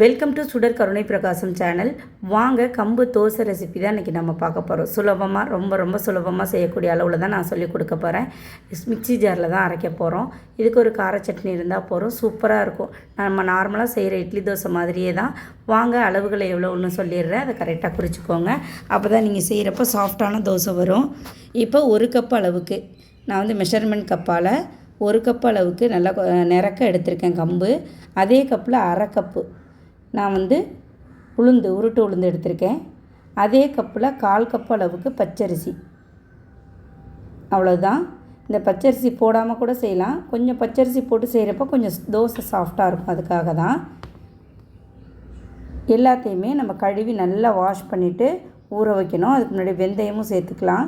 Welcome to சுடர் கருணை பிரகாசம் சேனல் வாங்க கம்பு தோசை ரெசிபி தான் இன்றைக்கி நம்ம பார்க்க போகிறோம் சுலபமாக ரொம்ப ரொம்ப சுலபமாக செய்யக்கூடிய அளவில் தான் நான் சொல்லி கொடுக்க போகிறேன் மிக்ஸி ஜாரில் தான் அரைக்க போகிறோம் இதுக்கு ஒரு கார சட்னி இருந்தால் போகிறோம் சூப்பராக இருக்கும். நம்ம நார்மலாக செய்கிற இட்லி தோசை மாதிரியே தான். வாங்க அளவுகளை எவ்வளோன்னு சொல்லிடுறேன். அதை கரெக்டாக குறிச்சிக்கோங்க. அப்போ தான் நீங்கள் செய்கிறப்ப சாஃப்டான தோசை வரும். இப்போ ஒரு கப் அளவுக்கு நான் வந்து மெஷர்மெண்ட் கப்பால் ஒரு கப் அளவுக்கு நல்லா நிறக்க எடுத்திருக்கேன் கம்பு. அதே கப்பில் அரை கப்பு நான் வந்து உளுந்து உருட்டு உளுந்து எடுத்திருக்கேன். அதே கப்பில் கால் கப் அளவுக்கு பச்சரிசி. அவ்வளோதான் இந்த பச்சரிசி போடாமல் கூட செய்யலாம். கொஞ்சம் பச்சரிசி போட்டு செய்கிறப்ப கொஞ்சம் தோசை சாஃப்டாக இருக்கும். அதுக்காக தான். எல்லாத்தையுமே நம்ம கழுவி நல்லா வாஷ் பண்ணிவிட்டு ஊற வைக்கணும். அதுக்கு முன்னாடி வெந்தயமும் சேர்த்துக்கலாம்.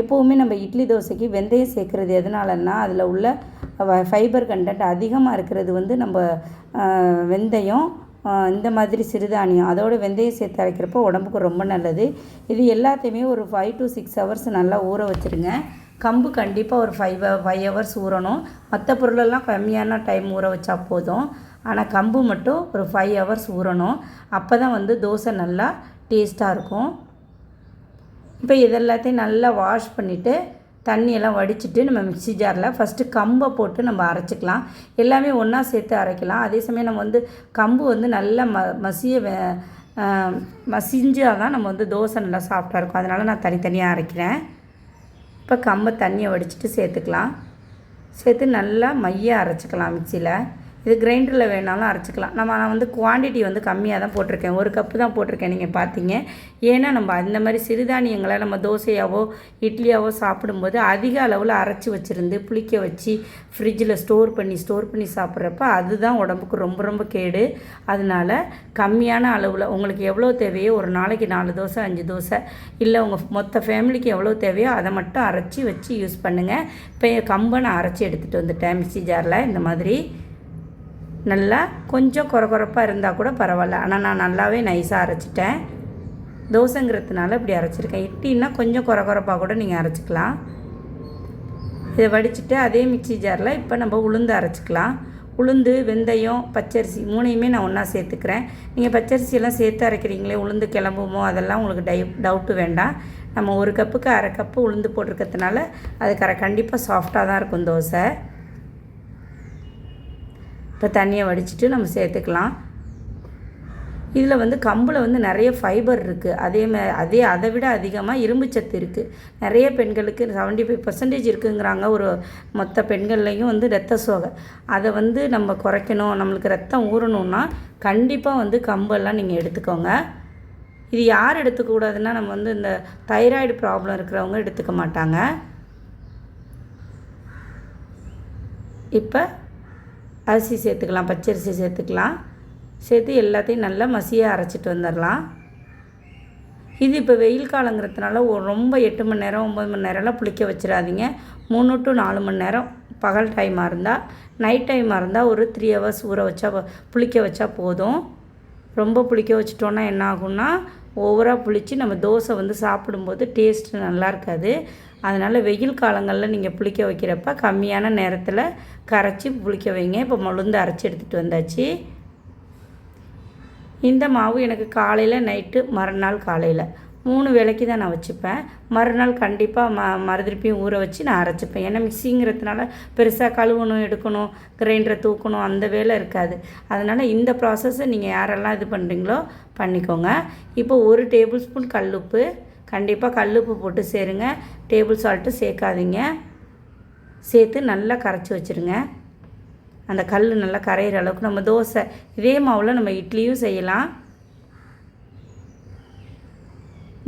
எப்போவுமே நம்ம இட்லி தோசைக்கு வெந்தயம் சேர்க்குறது எதனாலன்னா அதில் உள்ள ஃபைபர் கண்டென்ட் அதிகமாக இருக்கிறது வந்து நம்ம வெந்தயம் இந்த மாதிரி சிறுதானியம் அதோட வெந்தயம் சேர்த்து அரைக்கிறப்போ உடம்புக்கு ரொம்ப நல்லது. இது எல்லாத்தையுமே ஒரு ஃபைவ் டு சிக்ஸ் ஹவர்ஸ் நல்லா ஊற வச்சுருங்க. கம்பு கண்டிப்பாக ஒரு ஃபைவ் ஃபைவ் ஹவர்ஸ் ஊறணும். மற்ற பொருளெல்லாம் கம்மியான டைம் ஊற வச்சா போதும். ஆனால் கம்பு மட்டும் ஒரு ஃபைவ் ஹவர்ஸ் ஊறணும். அப்போ தான் வந்து தோசை நல்லா டேஸ்ட்டாக இருக்கும். இப்போ இதெல்லாத்தையும் நல்லா வாஷ் பண்ணிவிட்டு தண்ணியெல்லாம் வடிச்சிட்டு நம்ம மிக்ஸி ஜாரில் ஃபஸ்ட்டு கம்பை போட்டு நம்ம அரைச்சிக்கலாம். எல்லாமே ஒன்றா சேர்த்து அரைக்கலாம். அதே சமயம் நம்ம வந்து கம்பு வந்து நல்லா ம மசிய வே- மசிஞ்சால் தான் நம்ம வந்து தோசை நல்லா சாஃப்டாக இருக்கும். அதனால் நான் தனித்தனியாக அரைக்கிறேன். இப்போ கம்பை தண்ணியை வடிச்சிட்டு சேர்த்துக்கலாம். சேர்த்து நல்லா மைய அரைச்சிக்கலாம் மிக்சியில் இது கிரைண்டரில் வேணாலும் அரைச்சிக்கலாம். நம்ம நான் வந்து குவாண்டிட்டி வந்து கம்மியாக தான் போட்டிருக்கேன். ஒரு கப்பு தான் போட்டிருக்கேன் நீங்கள் பார்த்தீங்க ஏன்னா நம்ம அந்த மாதிரி சிறுதானியங்களை நம்ம தோசையாவோ இட்லியாவோ சாப்பிடும்போது அதிக அளவில் அரைச்சி வச்சுருந்து புளிக்க வச்சு ஃப்ரிட்ஜில் ஸ்டோர் பண்ணி ஸ்டோர் பண்ணி சாப்பிட்றப்ப அதுதான் உடம்புக்கு ரொம்ப ரொம்ப கேடு. அதனால கம்மியான அளவில் உங்களுக்கு எவ்வளோ தேவையோ ஒரு நாளைக்கு நாலு தோசை அஞ்சு தோசை இல்லை உங்கள் மொத்த ஃபேமிலிக்கு எவ்வளோ தேவையோ அதை மட்டும் அரைச்சி வச்சு யூஸ் பண்ணுங்கள் இப்போ கம்பை நான் அரைச்சி எடுத்துகிட்டு வந்துட்டேன் மிக்சி ஜாரில் இந்த மாதிரி நல்லா கொஞ்சம் குறகுறப்பாக இருந்தால் கூட பரவாயில்ல. ஆனால் நான் நல்லாவே நைஸாக அரைச்சிட்டேன். தோசைங்கிறதுனால இப்படி அரைச்சிருக்கேன். இட்லின்னா கொஞ்சம் குறகுறப்பாக கூட நீங்கள் அரைச்சிக்கலாம். இதை வடிச்சிட்டு அதே மிக்சி ஜாரில் இப்போ நம்ம உளுந்து அரைச்சிக்கலாம். உளுந்து வெந்தயம் பச்சரிசி மூணையுமே நான் ஒன்றா சேர்த்துக்கிறேன். நீங்கள் பச்சரிசியெல்லாம் சேர்த்து அரைக்கிறீங்களே உளுந்து கிளம்புமோ அதெல்லாம் உங்களுக்கு டை டவுட்டு வேண்டாம். நம்ம ஒரு கப்புக்கு அரை கப்பு உளுந்து போட்டிருக்கிறதுனால அது கரெக்ட் கண்டிப்பாக சாஃப்டாக தான் இருக்கும் தோசை. இப்போ தண்ணியை வடிச்சிட்டு நம்ம சேர்த்துக்கலாம். இதில் வந்து கம்பில் வந்து நிறைய ஃபைபர் இருக்குது அதே மா அதே அதை விட அதிகமாக இரும்பு சத்து இருக்குது நிறைய பெண்களுக்கு செவன்டி ஃபைவ் பர்சன்டேஜ் இருக்குங்கிறாங்க. ஒரு மொத்த பெண்கள்லேயும் வந்து ரத்த சோகை. அதை வந்து நம்ம குறைக்கணும். நம்மளுக்கு ரத்தம் ஊறணும்னா கண்டிப்பாக வந்து கம்பெல்லாம் நீங்கள் எடுத்துக்கோங்க. இது யார் எடுத்துக்கூடாதுன்னா நம்ம வந்து இந்த தைராய்டு ப்ராப்ளம் இருக்கிறவங்க எடுத்துக்க மாட்டாங்க. இப்போ அரிசி சேர்த்துக்கலாம் பச்சரிசி சேர்த்துக்கலாம். சேர்த்து எல்லாத்தையும் நல்லா மசியாக அரைச்சிட்டு வந்துடலாம். இது இப்போ வெயில் காலங்கிறதுனால ரொம்ப எட்டு மணி நேரம் ஒம்பது மணி நேரம்லாம் புளிக்க வச்சிடாதீங்க. மூணு டு நாலு மணி நேரம் பகல் டைமாக இருந்தால் நைட் டைமாக இருந்தால் ஒரு த்ரீ ஹவர்ஸ் ஊற வச்சா புளிக்க வச்சா போதும். ரொம்ப புளிக்க வச்சிட்டோன்னா என்ன ஆகும்னா ஓவராக புளித்து நம்ம தோசை வந்து சாப்பிடும்போது டேஸ்ட்டு நல்லா இருக்காது. அதனால் வெயில் காலங்களில் நீங்கள் புளிக்க வைக்கிறப்ப கம்மியான நேரத்தில் கரைச்சி புளிக்க வைங்க. இப்போ மொழுந்து அரைச்சி எடுத்துகிட்டு வந்தாச்சு. இந்த மாவு எனக்கு காலையில் நைட்டு மறுநாள் காலையில். மூணு வேளைக்கு தான் நான் வச்சுப்பேன். மறுநாள் கண்டிப்பாக ம மறுதிருப்பியும் ஊற வச்சு நான் அரைச்சிப்பேன். ஏன்னா மிக்சிங்கிறதுனால பெருசாக கழுவணும் எடுக்கணும் கிரைண்டரை தூக்கணும் அந்த வேலை இருக்காது. அதனால் இந்த ப்ராசஸை நீங்கள் யாரெல்லாம் இது பண்ணுறீங்களோ பண்ணிக்கோங்க. இப்போ ஒரு டேபிள் ஸ்பூன் கல்லுப்பு கண்டிப்பாக கல்லுப்பு போட்டு சேருங்க. டேபிள் சால்ட்டு சேர்க்காதீங்க சேர்த்து நல்லா கரைச்சி வச்சுருங்க. அந்த கல் நல்லா கரையிற அளவுக்கு நம்ம தோசை இதே மாவில் நம்ம இட்லியும் செய்யலாம்.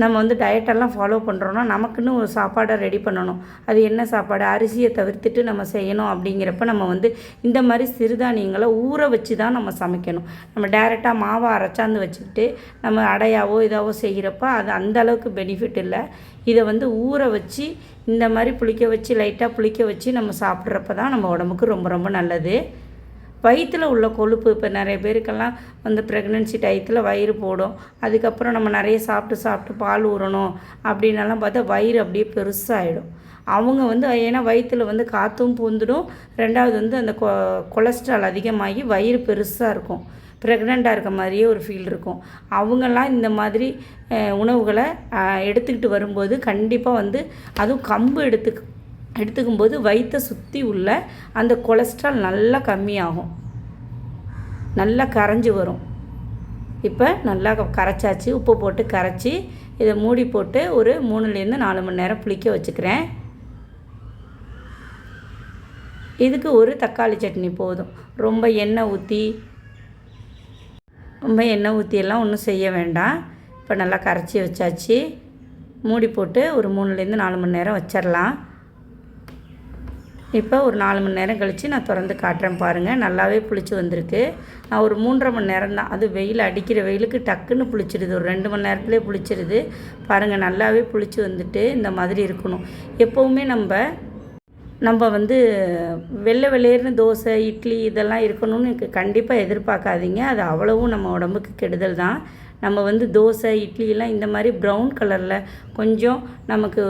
நம்ம வந்து டயட்டெல்லாம் ஃபாலோ பண்ணுறோன்னா நமக்குன்னு ஒரு சாப்பாடை ரெடி பண்ணணும். அது என்ன சாப்பாடு? அரிசியை தவிர்த்துட்டு நம்ம செய்யணும் அப்படிங்கிறப்ப நம்ம வந்து இந்த மாதிரி சிறுதானியங்களை ஊற வச்சு தான் நம்ம சமைக்கணும். நம்ம டைரெக்டாக மாவை அரைச்சாந்து வச்சுக்கிட்டு நம்ம அடையாவோ இதாவோ செய்கிறப்ப அது அந்த அளவுக்கு பெனிஃபிட் இல்லை. இதை வந்து ஊற வச்சு இந்த மாதிரி புளிக்க வச்சு லைட்டாக புளிக்க வச்சு நம்ம சாப்பிட்றப்ப தான் நம்ம உடம்புக்கு ரொம்ப ரொம்ப நல்லது. வயிற்றில் உள்ள கொழுப்பு இப்போ நிறைய பேருக்கெல்லாம் வந்து ப்ரெக்னென்சி டயத்தில் வயிறு போடும். அதுக்கப்புறம் நம்ம நிறைய சாப்பிட்டு சாப்பிட்டு பால் ஊறணும் அப்படின்னலாம் பார்த்தா வயிறு அப்படியே பெருசாகிடும் அவங்க வந்து ஏன்னா வயிற்றில் வந்து காற்றும் பூந்துடும். ரெண்டாவது வந்து அந்த கொ கொலஸ்ட்ரால் அதிகமாகி வயிறு பெருசாக இருக்கும். ப்ரெக்னெண்ட்டாக இருக்க மாதிரியே ஒரு ஃபீல் இருக்கும். அவங்கெல்லாம் இந்த மாதிரி உணவுகளை எடுத்துக்கிட்டு வரும்போது கண்டிப்பாக வந்து அதுவும் கம்பு எடுத்து எடுத்துக்கும்போது வயிற்றை சுற்றி உள்ள அந்த கொலஸ்ட்ரால் நல்லா கம்மியாகும். நல்லா கரைஞ்சி வரும். இப்போ நல்லா கரைச்சாச்சு. உப்பு போட்டு கரைச்சி இதை மூடி போட்டு ஒரு மூணுலேருந்து நாலு மணி நேரம் புளிக்க வச்சுக்கிறேன். இதுக்கு ஒரு தக்காளி சட்னி போதும். ரொம்ப எண்ணெய் ஊற்றி ரொம்ப எண்ணெய் ஊற்றியெல்லாம் ஒன்றும் செய்ய வேண்டாம். இப்போ நல்லா கரைச்சி வச்சாச்சு. மூடி போட்டு ஒரு மூணுலேருந்து நாலு மணி நேரம் வச்சிடலாம் இப்போ ஒரு நாலு மணி நேரம் கழித்து நான் திறந்து காட்டுறேன் பாருங்கள் நல்லாவே புளிச்சு வந்திருக்கு. நான் ஒரு மூன்றரை மணி நேரம் தான். அது வெயில் அடிக்கிற வெயிலுக்கு டக்குன்னு புளிச்சிடுது ஒரு ரெண்டு மணி நேரத்துலேயே புளிச்சிடுது பாருங்கள் நல்லாவே புளிச்சு வந்துட்டு இந்த மாதிரி இருக்கணும். எப்போவுமே நம்ம நம்ம வந்து வெள்ளை வெள்ளையர்னு தோசை இட்லி இதெல்லாம் இருக்கணும்னு கண்டிப்பாக எதிர்பார்க்காதீங்க. அது அவ்வளவும் நம்ம உடம்புக்கு கெடுதல் தான். நம்ம வந்து தோசை இட்லியெல்லாம் இந்த மாதிரி ப்ரௌன் கலரில் கொஞ்சம் நமக்கு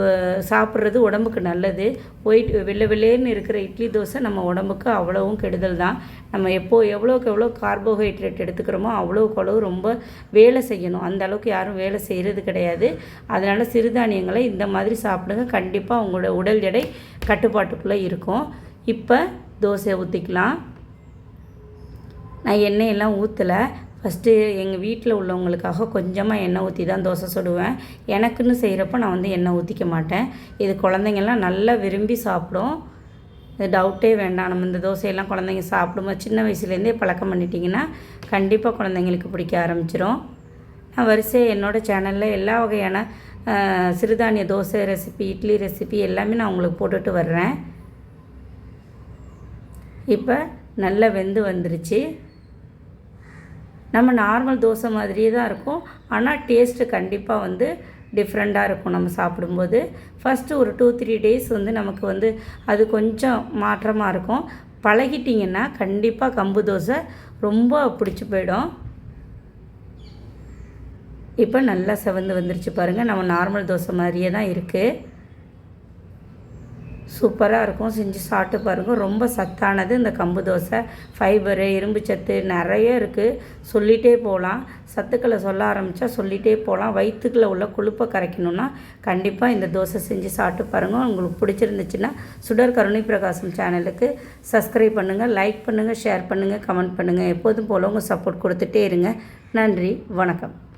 சாப்பிட்றது உடம்புக்கு நல்லது. ஒயிட் வெள்ளை வெள்ளேன்னு இருக்கிற இட்லி தோசை நம்ம உடம்புக்கு அவ்வளவும் கெடுதல் தான். நம்ம எப்போ எவ்வளோக்கு எவ்வளோ கார்போஹைட்ரேட் எடுத்துக்கிறோமோ அவ்வளோக்கு அவ்வளோ ரொம்ப வேலை செய்யணும். அந்த அளவுக்கு யாரும் வேலை செய்கிறது கிடையாது. அதனால் சிறுதானியங்களை இந்த மாதிரி சாப்பிடுங்க. கண்டிப்பாக உங்களோட உடல் எடை கட்டுப்பாட்டுக்குள்ளே இருக்கும். இப்போ தோசையை ஊற்றிக்கலாம் நான் எண்ணெயெல்லாம் ஊற்றலை ஃபஸ்ட்டு எங்கள் வீட்டில் உள்ளவங்களுக்காக கொஞ்சமாக எண்ணெய் ஊற்றி தான் தோசை சுடுவேன். எனக்குன்னு செய்கிறப்ப நான் வந்து எண்ணெய் ஊற்றிக்க மாட்டேன். இது குழந்தைங்கள்லாம் நல்லா விரும்பி சாப்பிடும். இது டவுட்டே வேண்டாம். நம்ம இந்த தோசையெல்லாம் குழந்தைங்க சாப்பிடும்போது சின்ன வயசுலேருந்தே பழக்கம் பண்ணிட்டிங்கன்னா கண்டிப்பாக குழந்தைங்களுக்கு பிடிக்க ஆரம்பிச்சிடும் நான் வரிசையாக என்னோடய சேனலில் எல்லா வகையான சிறுதானிய தோசை ரெசிபி இட்லி ரெசிபி எல்லாமே நான் உங்களுக்கு போட்டுட்டு வர்றேன். இப்போ நல்லா வெந்து வந்துருச்சு. நம்ம நார்மல் தோசை மாதிரியே தான் இருக்கும். ஆனால் டேஸ்ட்டு கண்டிப்பாக வந்து டிஃப்ரெண்ட்டாக இருக்கும் நம்ம சாப்பிடும்போது. ஃபஸ்ட்டு ஒரு டூ த்ரீ டேஸ் வந்து நமக்கு வந்து அது கொஞ்சம் மாற்றமாக இருக்கும். பழகிட்டிங்கன்னா கண்டிப்பாக கம்பு தோசை ரொம்ப பிடிச்சி போயிடும். இப்போ நல்லா செவந்து வந்துருச்சு பாருங்கள் நம்ம நார்மல் தோசை மாதிரியே தான் இருக்குது சூப்பராக இருக்கும். செஞ்சு சாப்பிட்டு பாருங்கள் ரொம்ப சத்தானது இந்த கம்பு தோசை. ஃபைபரு இரும்பு சத்து நிறைய இருக்குது சொல்லிகிட்டே போகலாம். சத்துக்களை சொல்ல ஆரம்பித்தா சொல்லிகிட்டே போகலாம். வயிற்றுக்குள்ளே உள்ள கொழுப்பை கரைக்கணும்னா கண்டிப்பாக இந்த தோசை செஞ்சு சாப்பிட்டு பாருங்கள் உங்களுக்கு பிடிச்சிருந்துச்சுன்னா சுடர் கருணை பிரகாசம் சேனலுக்கு சப்ஸ்கிரைப் பண்ணுங்கள் லைக் பண்ணுங்கள் ஷேர் பண்ணுங்கள் கமெண்ட் பண்ணுங்கள் எப்போதும் போல உங்கள் சப்போர்ட் கொடுத்துட்டே இருங்க. நன்றி. வணக்கம்.